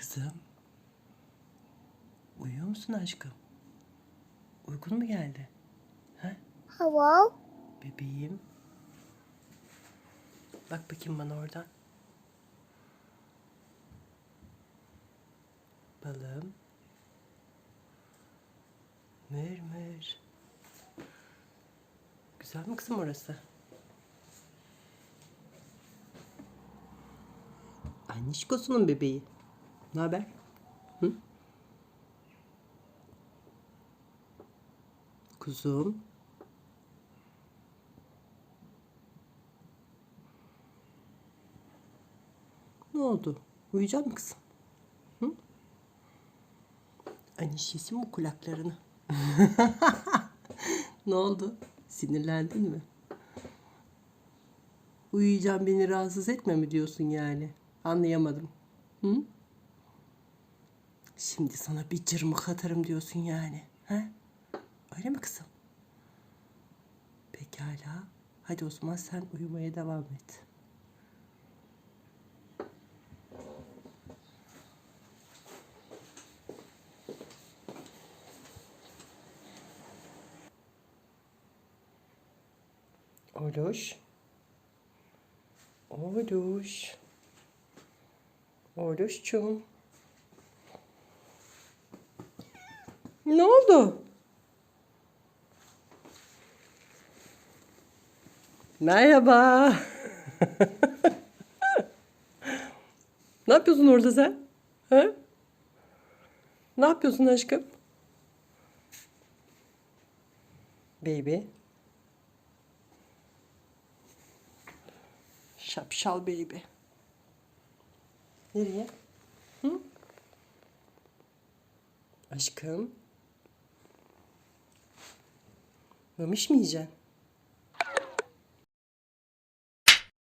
Kızım. Uyuyor musun aşkım? Uykun mu geldi? Ha? Hava. Bebeğim. Bak bakayım bana oradan. Balım. Mır mır. Güzel mi kızım orası? Anişkosunun bebeği. Ne haber? Hı? Kuzum. Ne oldu? Uyuyacak mısın kızım? Hı? Aniş yesin bu kulaklarını. ne oldu? Sinirlendin mi? Uyuyacağım beni rahatsız etme mi diyorsun yani? Anlayamadım. Hı? Şimdi sana bir cırmık atarım diyorsun yani. He? Öyle mi kızım? Pekala. Hadi o zaman sen uyumaya devam et. Oruç. Oruç. Oruççum. Ne oldu? Merhaba. ne yapıyorsun orada sen? Ha? Ne yapıyorsun aşkım? Baby. Şapşal baby. Nereye? Hı? Aşkım. No mi.